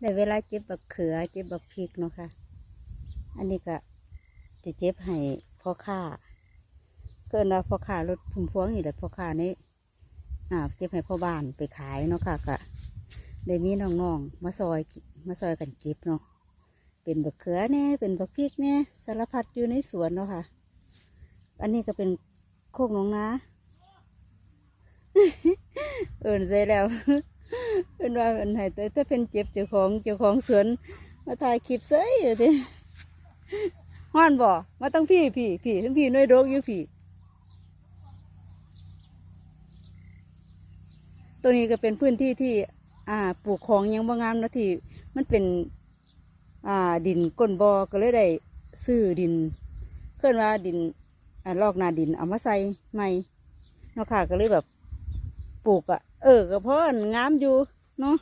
ได้เวลาเจ็บบักเขือเจ็บบักพริกเนาะค่ะ อันนี้ก็จะเจ็บให้พ่อค้าเกินว่าพ่อค้ารถพุ่มพวงนี่แหละพ่อค้านี่อ่าเจ็บให้พ่อบ้านไปขายเนาะค่ะก็ได้มีน้องๆมาซอยมาซอยกันเจ็บเนาะเป็นบักเขือแน่เป็นบักพริกแน่สารพัดอยู่ในสวนเนาะค่ะ อันนี้ก็เป็นโคกน้องนาเอินใส่แล้ว เอินว่าอันไหนแต่ถ้าเป็นเจ็บเจ้าของเจ้าของสวนมาถ่ายคลิปเสยอยู่ดิฮ้อนบ่มาตั้งพี่พี่พี่ทั้งพี่น้อยโดกอยู่พี่ ตัวนี้ก็เป็นพื้นที่ที่ อ่า ปลูกของยังบ่งามนะที่ มันเป็น อ่า ดินก้นบ่อก็เลยได้ซื้อดินเคลื่อนว่าดินอ่าลอกนาดินเอามาใส่ใหม่เนาะค่ะก็เลยแบบ ปลูกอะ่ะ เออก็เพราะงามอยู่ เนาะ